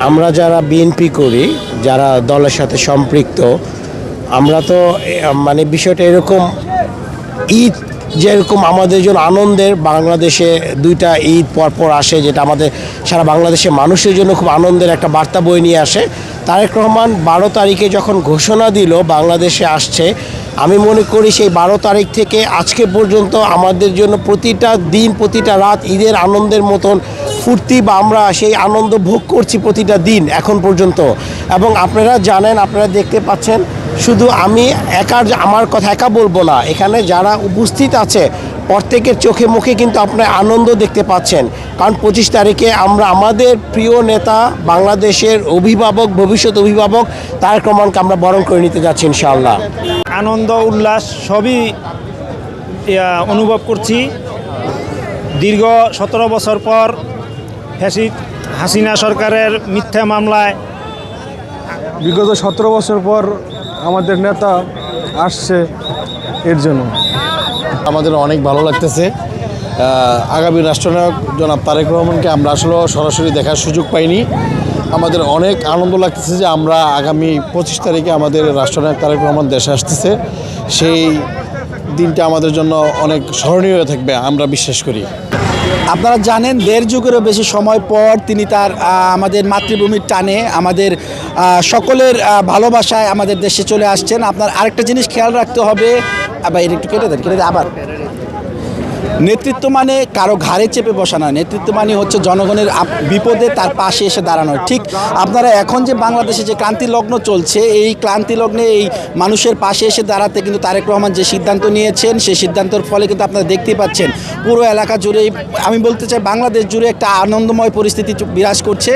আমরা যারা বিএনপি করি, যারা দলের সাথে সম্পৃক্ত, আমরা তো মানে বিষয়টা এরকম ঈদ, যেরকম আমাদের জন্য আনন্দের, বাংলাদেশে দুইটা ঈদ পরপর আসে, যেটা আমাদের সারা বাংলাদেশের মানুষের জন্য খুব আনন্দের একটা বার্তা বই নিয়ে আসে। তারেক রহমান বারো তারিখে যখন ঘোষণা দিল বাংলাদেশে আসছে, আমি মনে করি সেই বারো তারিখ থেকে আজকে পর্যন্ত আমাদের জন্য প্রতিটা দিন, প্রতিটা রাত ঈদের আনন্দের মতন ফুর্তি বা আমরা সেই আনন্দ ভোগ করছি প্রতিটা দিন এখন পর্যন্ত। এবং আপনারা জানেন, আপনারা দেখতে পাচ্ছেন, শুধু আমি একার আমার কথা একা বলব না, এখানে যারা উপস্থিত আছে, প্রত্যেকের চোখে মুখে কিন্তু আপনার আনন্দ দেখতে পাচ্ছেন। কারণ পঁচিশ তারিখে আমরা আমাদের প্রিয় নেতা, বাংলাদেশের অভিভাবক, ভবিষ্যৎ অভিভাবক, তার ক্রমাণকে আমরা বরণ করে নিতে যাচ্ছি ইনশাআল্লাহ। আনন্দ, উল্লাস সবই অনুভব করছি। দীর্ঘ সতেরো বছর পর ফ্যাসিদ হাসিনা সরকারের মিথ্যা মামলায় বিগত সতেরো বছর পর আমাদের নেতা আসছে এর জন্য। আমাদের অনেক ভালো লাগতেছে। আগামী রাষ্ট্রনায়ক জনাব তারেক রহমানকে আমরা আসলে সরাসরি দেখার সুযোগ পাইনি। আমাদের অনেক আনন্দ লাগতেছে যে আমরা আগামী পঁচিশ তারিখে আমাদের রাষ্ট্রনায়ক তারেক রহমান দেশে আসতেছে। সেই দিনটা আমাদের জন্য অনেক স্মরণীয় হয়ে থাকবে আমরা বিশ্বাস করি। আপনারা জানেন, দেড় যুগেরও বেশি সময় পর তিনি তার আমাদের মাতৃভূমির টানে আমাদের সকলের ভালোবাসায় আমাদের দেশে চলে আসছেন। আপনার আরেকটা জিনিস খেয়াল রাখতে হবে। আবার একটু কেটে দেন, কেটে আবার। নেতৃত্ব মানে কারও ঘাড়ে চেপে বসা নয়। নেতৃত্ব মানে হচ্ছে জনগণের বিপদে তার পাশে এসে দাঁড়ানো ঠিক আপনারা এখন যে বাংলাদেশে যে ক্লান্তি লগ্ন চলছে, এই ক্লান্তি লগ্নে এই মানুষের পাশে এসে দাঁড়াতে কিন্তু তারেক রহমান যে সিদ্ধান্ত নিয়েছেন সেই সিদ্ধান্তের ফলে কিন্তু আপনারা দেখতেই পাচ্ছেন, পুরো এলাকা জুড়ে আমি বলতে চাই বাংলাদেশ জুড়ে একটা আনন্দময় পরিস্থিতি বিরাজ করছে।